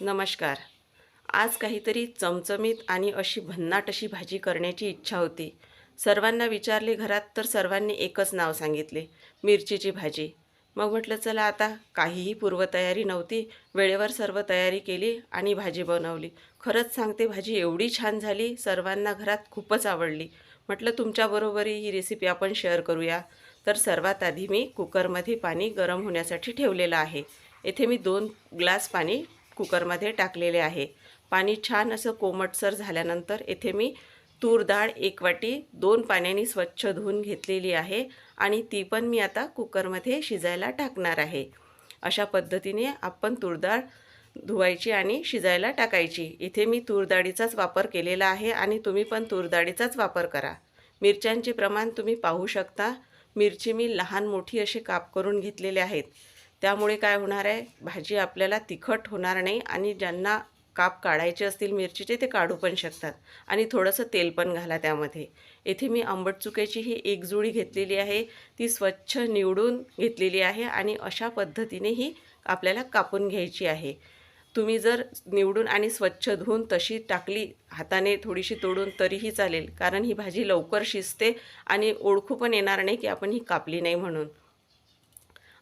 नमस्कार. आज काहीतरी चमचमीत आणि अशी भन्नाट अशी भाजी करण्याची इच्छा होती. सर्वांना विचारले घरात तर सर्वांनी एकच नाव सांगितले मिरचीची भाजी. मग म्हटलं चला आता काहीही पूर्वतयारी नव्हती वेळेवर सर्व तयारी केली आणि भाजी बनवली. खरंच सांगते भाजी एवढी छान झाली सर्वांना घरात खूपच आवडली. म्हटलं तुमच्याबरोबरही ही रेसिपी आपण शेअर करूया. तर सर्वात आधी मी कुकरमध्ये पाणी गरम होण्यासाठी ठेवलेलं आहे. येथे मी दोन ग्लास पाणी कुकरमध्ये टाकलेले आहे. पाणी छान असं कोमटसर झाल्यानंतर येथे मी तूर डाळ एक वाटी दोन पाण्याने स्वच्छ धुवून घेतलेली आहे आणि ती पण मी आता कुकरमध्ये शिजायला टाकणार आहे. अशा पद्धतीने आपण तूर डाळ धुवायची आणि शिजायला टाकायची. इथे मी तूर डाळीचाच वापर केलेला आहे आणि तुम्ही पण तूर डाळीचाच वापर करा. मिरच्यांचे प्रमाण तुम्ही पाहू शकता. मिरची मी लहान मोठी असे काप करून घेतलेले आहेत. त्यामुळे काय होणार आहे? भाजी आपल्याला तिखट होणार नाही आणि ज्यांना काप काढायचे असतील मिरचीचे ते काढू पण शकतात. आणि थोडंसं तेल पण घाला त्यामध्ये. येथे मी आंबट चुक्याची ही एक जुळी घेतलेली आहे. ती स्वच्छ निवडून घेतलेली आहे आणि अशा पद्धतीने ही आपल्याला कापून घ्यायची आहे. तुम्ही जर निवडून आणि स्वच्छ धुवून तशी टाकली हाताने थोडीशी तोडून तरीही चालेल. कारण ही भाजी लवकर शिजते आणि ओळखू पण येणार नाही की आपण ही कापली नाही म्हणून.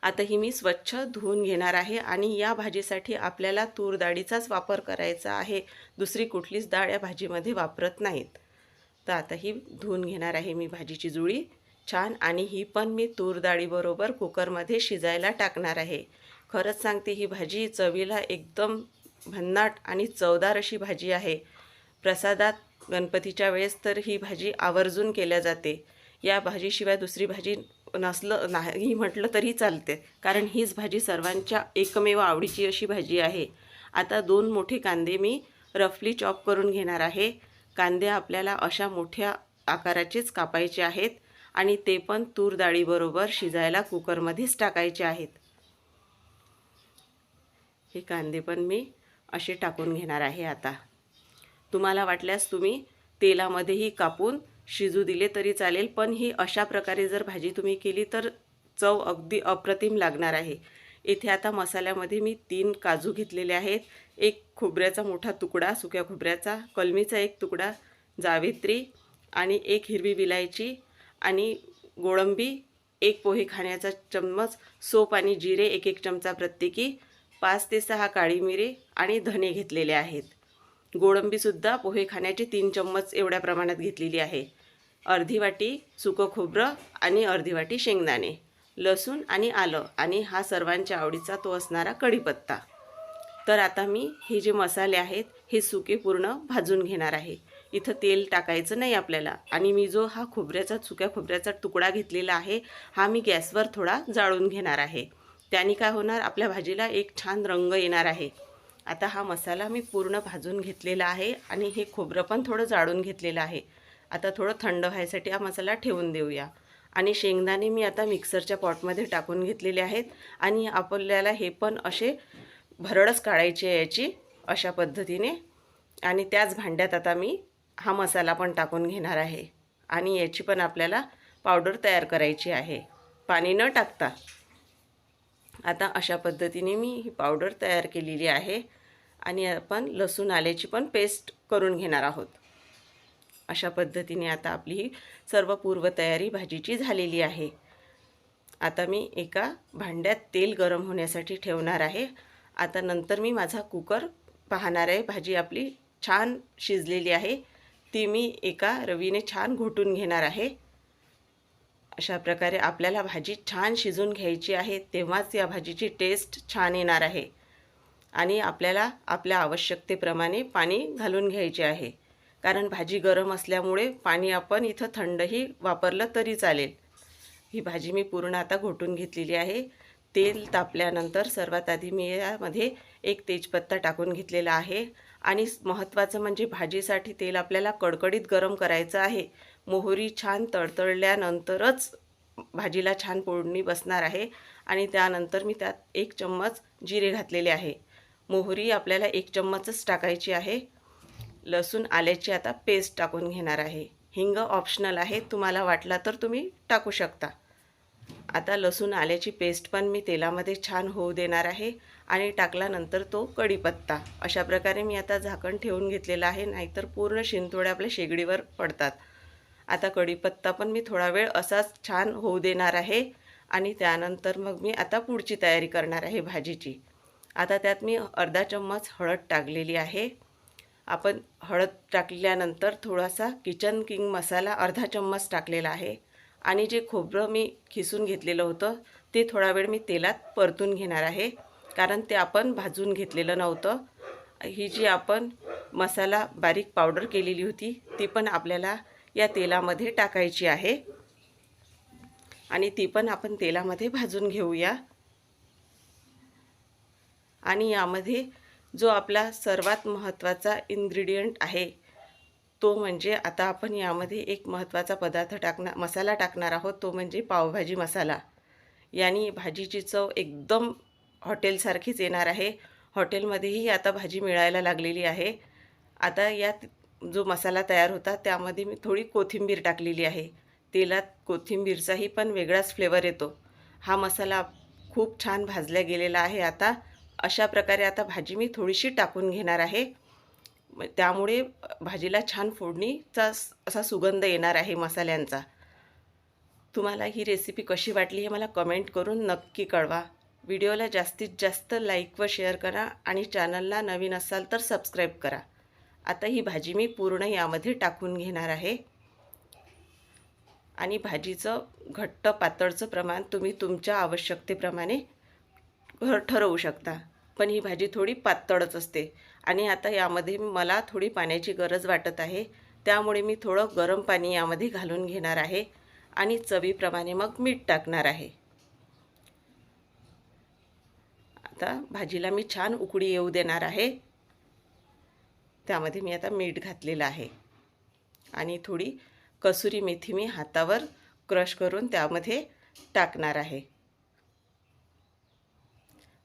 आता ही मी स्वच्छ धुवून घेणार आहे आणि या भाजीसाठी आपल्याला तूर डाळीचाच वापर करायचा आहे. दुसरी कुठलीच डाळ या भाजीमध्ये वापरत नाहीत. तर आता ही धुवून घेणार आहे मी भाजीची जुळी छान आणि ही पण मी तूर डाळीबरोबर कुकरमध्ये शिजायला टाकणार आहे. खरंच सांगते ही भाजी चवीला एकदम भन्नाट आणि चवदार अशी भाजी आहे. प्रसादात गणपतीच्या वेळेस तर ही भाजी आवर्जून केल्या जाते. या भाजीशिवाय दुसरी भाजी नसलं नाही म्हटलं तरी चालते. कारण हीच भाजी सर्वांच्या एकमेव आवडीची अशी भाजी आहे. आता दोन मोठे कांदे मी रफली चॉप करून घेणार आहे. कांदे आपल्याला अशा मोठ्या आकाराचेच कापायचे आहेत आणि ते पण तूर डाळीबरोबर शिजायला कुकरमध्येच टाकायचे आहेत. हे कांदे पण मी असे टाकून घेणार आहे आता. तुम्हाला वाटल्यास तुम्ही तेलामध्येही कापून शिजू दिले तरी चालेल पण ही अशा प्रकारे जर भाजी तुम्ही केली तर चव अगदी अप्रतिम लागणार आहे. इथे आता मसाल्यामध्ये मी तीन काजू घेतलेले आहेत. एक खोबऱ्याचा मोठा तुकडा सुक्या खोबऱ्याचा कलमीचा एक तुकडा जावित्री आणि एक हिरवी विलायची आणि गोळंबी एक पोहे खाण्याचा चम्मच सोप आणि जिरे एक एक चमचा प्रत्येकी पाच ते सहा काळी मिरे आणि धने घेतलेले आहेत. गोळंबीसुद्धा पोहे खाण्याचे तीन चम्मच एवढ्या प्रमाणात घेतलेली आहे. अर्धी वाटी सुकं खोबरं आणि अर्धी वाटी शेंगदाणे लसूण आणि आलं आणि हा सर्वांच्या आवडीचा तो असणारा कढीपत्ता. तर आता मी हे जे मसाले आहेत हे सुके पूर्ण भाजून घेणार आहे. इथं तेल टाकायचं नाही आपल्याला आणि मी जो हा खोबऱ्याचा सुक्या खोबऱ्याचा तुकडा घेतलेला आहे हा मी गॅसवर थोडा जाळून घेणार आहे. त्याने काय होणार आपल्या भाजीला एक छान रंग येणार आहे. आता हा मसाला मी पूर्ण भाजून घेतलेला आहे आणि हे खोबरं पण थोडं जाळून घेतलेलं आहे. आता थोडं थंड व्हायसाठी हा मसाला ठेवून देऊया. आणि शेंगदाणे मी आता मिक्सरच्या पॉटमध्ये टाकून घेतलेले आहेत आणि आपल्याला हे पण असे भरडच काढायची आहे याची अशा पद्धतीने. आणि त्याच भांड्यात आता मी हा मसाला पण टाकून घेणार आहे. आणि याची पण आपल्याला पावडर तयार करायची आहे. पाणी न टाकता. आता अशा पद्धतीने मी ही पावडर तयार केलेली आहे आणि आपण लसूण आल्याची पण पेस्ट करून घेणार आहोत. अशा पद्धतीने आता आपली ही सर्व पूर्वतयारी भाजीची झालेली आहे. आता मी एका भांड्यात तेल गरम होण्यासाठी ठेवणार आहे. आता नंतर मी माझा कुकर पाहणार आहे. भाजी आपली छान शिजलेली आहे. ती मी एका रवीने छान घोटून घेणार आहे. अशा प्रकारे आपल्याला भाजी छान शिजून घ्यायची आहे तेव्हाच या भाजीची टेस्ट छान येणार आहे. आणि आपल्याला आपल्या आवश्यकतेप्रमाणे पाणी घालून घ्यायचे आहे. कारण भाजी गरम असल्यामुळे पाणी आपण इथं थंडही वापरलं तरी चालेल. ही भाजी मी पूर्ण आता घोटून घेतलेली आहे. तेल तापल्यानंतर सर्वात आधी मी यामध्ये एक तेजपत्ता टाकून घेतलेला आहे. आणि महत्त्वाचं म्हणजे भाजीसाठी तेल आपल्याला कडकडीत गरम करायचं आहे. मोहरी छान तडतडल्यानंतरच भाजीला छान फोडणी बसणार आहे. आणि त्यानंतर मी त्यात एक चम्मच जिरे घातलेले आहे. मोहरी आपल्याला एक चम्मचच टाकायची आहे. लसूण आल्याची आता पेस्ट टाकून घेणार आहे. हिंग ऑप्शनल आहे. तुम्हाला वाटला तर तुम्ही टाकू शकता. आता लसूण आल्याची पेस्ट पण मी तेलामध्ये छान होऊ देणार आहे. आणि टाकल्यानंतर तो कढीपत्ता. अशा प्रकारे मी आता झाकण ठेवून घेतलेलं आहे. नाहीतर पूर्ण शिंतोडे आपल्या शेगडीवर पडतात. आता कढीपत्ता पण मी थोडा वेळ असाच छान होऊ देणार आहे. आणि त्यानंतर मग मी आता पुढची तयारी करणार आहे भाजीची. आता त्यात मी अर्धा चम्मच हळद टाकलेली आहे. आपण हळद टाकल्यानंतर थोडासा किचन किंग मसाला अर्धा चम्मच टाकलेला आहे. आणि जे खोबरं मी खिसून घेतलेलं होतं ते थोडा वेळ मी तेलात परतून घेणार आहे. कारण ते आपण भाजून घेतलेलं नव्हतं. ही जी आपण मसाला बारीक पावडर केलेली होती ती पण आपल्याला या तेलामध्ये टाकायची आहे. आणि ती पण आपण तेलामध्ये भाजून घेऊया. आणि यामध्ये जो आपला सर्वात महत्त्वाचा इन्ग्रेडियंट आहे तो म्हणजे आता आपण यामध्ये एक महत्त्वाचा पदार्थ टाकणार मसाला टाकणार आहोत तो म्हणजे पावभाजी मसाला. याने भाजीची चव एकदम हॉटेलसारखीच येणार आहे. हॉटेलमध्येही आता भाजी मिळायला लागलेली आहे. आता यात जो मसाला तयार होता त्यामध्ये मी थोडी कोथिंबीर टाकलेली आहे. तेलात कोथिंबीरचाही पण वेगळाच फ्लेवर येतो. हा मसाला खूप छान भाजला गेलेला आहे आता. अशा प्रकारे आता भाजी मी थोडीशी टाकून घेणार आहे. त्यामुळे भाजीला छान फोडणीचा असा सुगंध येणार आहे मसाल्यांचा. तुम्हाला ही रेसिपी कशी वाटली हे मला कमेंट करून नक्की कळवा. व्हिडिओला जास्तीत जास्त लाईक व शेअर करा आणि चॅनलला नवीन असाल तर सबस्क्राईब करा. आता ही भाजी मी पूर्ण यामध्ये टाकून घेणार आहे. आणि भाजीचं घट्ट पातळचं प्रमाण तुम्ही तुमच्या आवश्यकतेप्रमाणे घर ठरवू शकता. पण ही भाजी थोडी पातळच असते. आणि आता यामध्ये मला थोडी पाण्याची गरज वाटत आहे. त्यामुळे मी थोडं गरम पाणी यामध्ये घालून घेणार आहे. आणि चवीप्रमाणे मग मीठ टाकणार आहे. आता भाजीला मी छान उकडी येऊ देणार आहे. त्यामध्ये मी आता मीठ घातलेलं आहे. आणि थोडी कसुरी मेथी मी हातावर क्रश करून त्यामध्ये टाकणार आहे.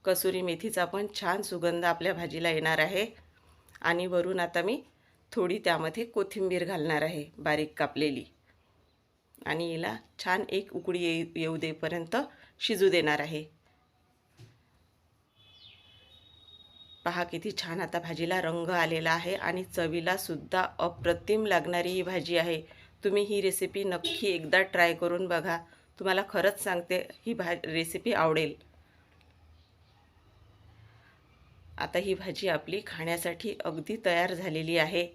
कसुरी मेथीचा पण छान सुगंध आपल्या भाजीला येणार आहे. आणि वरून आता मी थोडी त्यामध्ये कोथिंबीर घालणार आहे बारीक कापलेली. आणि हिला छान एक उकडी येऊ येऊ देपर्यंत शिजू देणार आहे. पहा किती छान आता भाजीला रंग आलेला आहे आणि चवीला सुद्धा अप्रतिम लागणारी ही भाजी आहे. तुम्ही ही रेसिपी नक्की एकदा ट्राय करून बघा. तुम्हाला खरंच सांगते ही भा रेसिपी आवडेल. आता ही भाजी आपली खाण्यासाठी अगदी तयार झालेली आहे.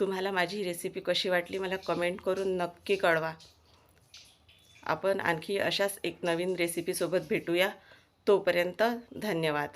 तुम्हाला माझी रेसिपी कशी वाटली मला कमेंट करून नक्की कळवा. आपण आणखी अशाच एक नवीन रेसिपीसोबत भेटूया. तोपर्यंत धन्यवाद.